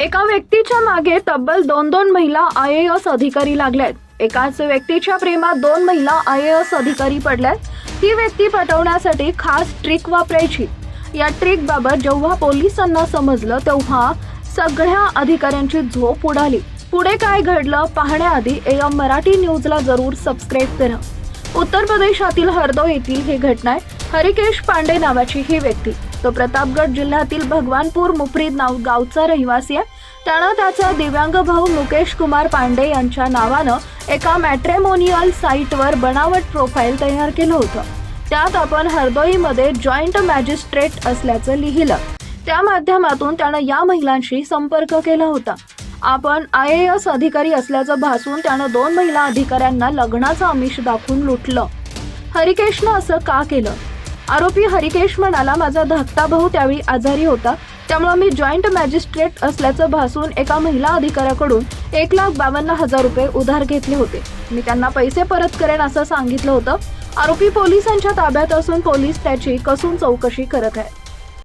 एका व्यक्तीच्या मागे तब्बल दोन दोन महिला आय ए एस अधिकारी लागल्यात. एकाच व्यक्तीच्या प्रेमात दोन महिला आय ए एस अधिकारी पडल्यात. ती व्यक्ती पटवण्यासाठी खास ट्रिक वापरायची. या ट्रिक बाबत जेव्हा पोलिसांना समजलं तेव्हा सगळ्या अधिकाऱ्यांची झोप उडाली. पुढे काय घडलं पाहण्याआधी एम मराठी न्यूजला जरूर सबस्क्राईब करा. उत्तर प्रदेशातील हरदो येथील ही घटना आहे हरिकेश पांडे नावाची ही व्यक्ती. तो प्रतापगड जिल्ह्यातील भगवानपूर मुफ्रीद नाव गावचा रहिवासी आहे. त्यानं त्याचा दिव्यांग भाऊ मुकेश कुमार पांडे यांच्या नावानं एका मॅट्रेमोनियल साईटवर बनावट प्रोफाईल तयार केलं होतं. त्यात आपण हरदोईमध्ये जॉईंट मॅजिस्ट्रेट असल्याचं लिहिलं. त्या माध्यमातून त्यानं या महिलांशी संपर्क केला होता. आपण आय ए एस अधिकारी असल्याचं भासून त्यानं दोन महिला अधिकाऱ्यांना लग्नाचं आमिष दाखवून लुटलं. हरिकेशनं असं का केलं? आरोपी हरिकेश म्हणाला माझा धाकटा भाऊ त्यावेळी आजारी होता. त्यामुळे मी जॉईंट मॅजिस्ट्रेट असल्याचं भासून एका महिला अधिकाऱ्याकडून एक लाख बावन्न हजार रुपये उधार घेतले होते. मी त्यांना पैसे परत करेन असं सांगितलं होतं. आरोपी पोलिसांच्या ताब्यात असून पोलीस त्याची कसून चौकशी करत आहेत.